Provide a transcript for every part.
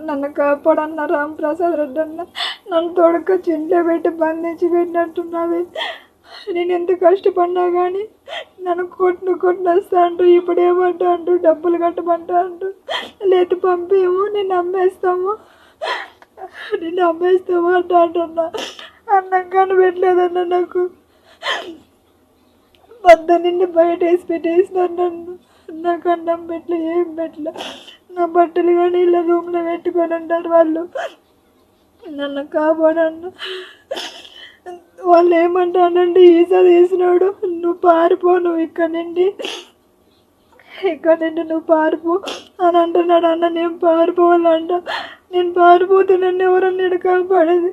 నన్ను కాపాడన్న రామప్రసాద్ రెడ్డి అన్న నన్ను తోడుకొచ్చి ఇంట్లో పెట్టి బంధించి పెట్టినట్టున్నది నేను ఎంత కష్టపడినా కానీ నన్ను కొట్టును కొట్టినస్తా అంటూ ఇప్పుడు ఏమంటా అంటూ డబ్బులు కట్టమంటా అంటూ లేదు పంపేమో నేను అమ్మేస్తాము నేను అమ్మేస్తాము అంట అంటున్నా. అన్నం కానీ పెట్టలేదన్న నాకు. నిన్ను బయట వేసి పెట్టేసిన నన్ను. నాకు అన్నం పెట్టలే ఏం పెట్టలే. నా బట్టలు కానీ ఇలా రూమ్లో పెట్టుకొని ఉంటారు వాళ్ళు. నన్ను కాపాడన్న వాళ్ళు ఏమంటానంటే ఈసా తీసినాడు నువ్వు పారిపో నువ్వు ఇక్కడ నుండి. ఇక్కడ నుండి నువ్వు పారిపో అని అంటున్నాడు అన్న. నేను పారిపోవాలంట. నేను పారిపోతే నన్ను ఎవరన్నా ఈడ కాపాడేది?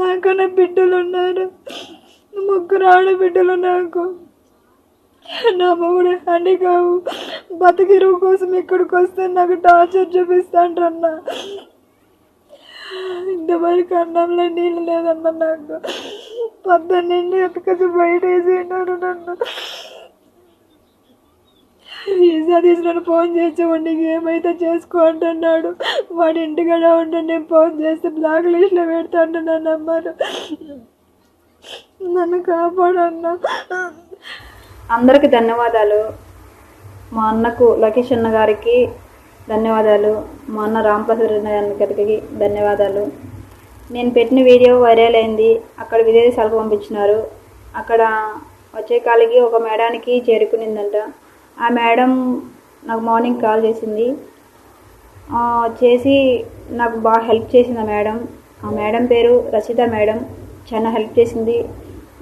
నాకన్నా బిడ్డలు ఉన్నారు. ముగ్గురు ఆడబిడ్డలు నాకు. నా మొగుడు కావు. బతికిరువు కోసం ఇక్కడికి వస్తే నాకు టార్చర్ చూపిస్తాంటన్నా ఇంతవరకు అన్నంలో నీళ్ళు లేదన్న నాకు. పొద్దున్నండి ఎత్తుకొచ్చి బయట వేసేసినారు నన్ను. ఈజా తీసుకుని ఫోన్ చేసి నీకు ఏమైతే చేసుకో అంటున్నాడు. వాడి ఇంటికాడ ఉంటే నేను ఫోన్ చేస్తే బ్లాక్ లిస్ట్లో పెడతాను నన్ను అమ్మారు నన్ను కాపాడన్నా. అందరికీ ధన్యవాదాలు. మా అన్నకు లోకేష్ అన్న గారికి ధన్యవాదాలు. మా అన్న రామప్రసాద్ గారికి ధన్యవాదాలు. నేను పెట్టిన వీడియో వైరల్ అయింది. అక్కడ విదేశాలకు పంపించినారు. అక్కడ వచ్చే కాలికి ఒక మేడానికి చేరుకునిందంట. ఆ మేడం నాకు మార్నింగ్ కాల్ చేసింది. చేసి నాకు బాగా హెల్ప్ చేసింది ఆ మేడం. ఆ మేడం పేరు రచిత మేడం. చాలా హెల్ప్ చేసింది.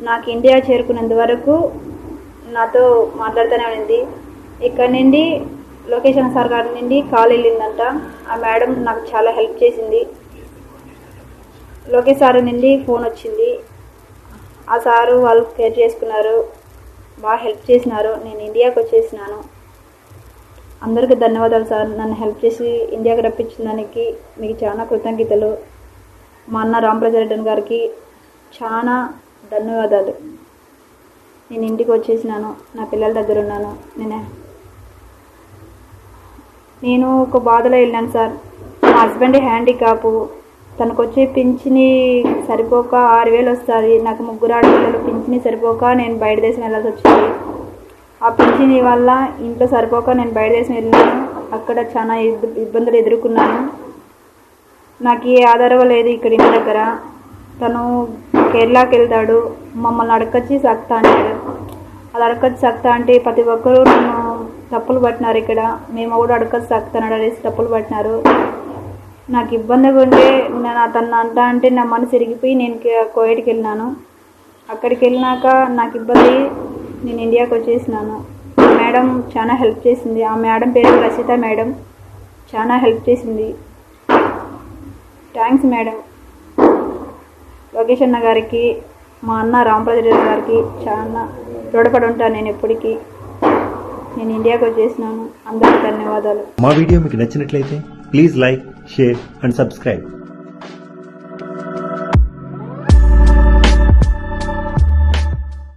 నాకు ఇండియా చేరుకునేంత వరకు నాతో మాట్లాడుతూనే ఉంది ఇక్కడ నుండి లొకేషన్ సార్ గారి నుండి కాల్ వెళ్ళిందంట. ఆ మేడం నాకు చాలా హెల్ప్ చేసింది. లోకేష్ సార్ నుండి ఫోన్ వచ్చింది. ఆ సారు వాళ్ళు కేర్ చేసుకున్నారు. బాగా హెల్ప్ చేసినారు. నేను ఇండియాకి వచ్చేసినాను. అందరికీ ధన్యవాదాలు సార్. నన్ను హెల్ప్ చేసి ఇండియాకి రప్పించిన దానికి మీకు చాలా కృతజ్ఞతలు. మా అన్న రామప్రజారెడ్డి గారికి చాలా ధన్యవాదాలు. నేను ఇంటికి వచ్చేసినాను. నా పిల్లల దగ్గర ఉన్నాను. నేను నేను ఒక బాధలో వెళ్ళాను సార్. మా హస్బెండ్ హ్యాండిక్యాప్. తనకు వచ్చే పింఛని సరిపోక ఆరు వేలు వస్తుంది. నాకు ముగ్గురు ఆడపిల్లలు పింఛని సరిపోక నేను బయట దేశం వెళ్ళాల్సి వచ్చింది. ఆ పింఛని వల్ల ఇంట్లో సరిపోక నేను బయట దేశం వెళ్ళాను. అక్కడ చాలా ఇబ్బందులు ఎదుర్కొన్నాను. నాకు ఏ ఆధారం లేదు ఇక్కడ ఇంటి దగ్గర. తను కేరళకి వెళ్తాడు. మమ్మల్ని అడకొచ్చి సక్తా అంటాడు. అది అడకొచ్చి సక్తా అంటే ప్రతి ఒక్కరూ నన్ను తప్పులు పట్టినారు ఇక్కడ. మేము కూడా అడకొచ్చి సక్తాడు అనేసి తప్పులు పట్టినారు. నాకు ఇబ్బందిగా ఉంటే నేను అతను అంటా అంటే నా మనసు ఇరిగిపోయి నేను కోయటికి వెళ్ళినాను. అక్కడికి వెళ్ళినాక నాకు ఇబ్బంది నేను ఇండియాకి వచ్చేసినాను. మేడం చాలా హెల్ప్ చేసింది. ఆ మేడం పేరు రసిత మేడం. చాలా హెల్ప్ చేసింది. Thanks madam. లోకేష్ అన్న గారికి మా అన్న రామప్రసాద్ గారికి చాలా రుణపడి ఉంటాను నేను ఎప్పటికీ. నేను ఇండియాకి వచ్చేసినాను. అందరికీ ధన్యవాదాలు. మా వీడియో మీకు నచ్చినట్లయితే please like share and subscribe.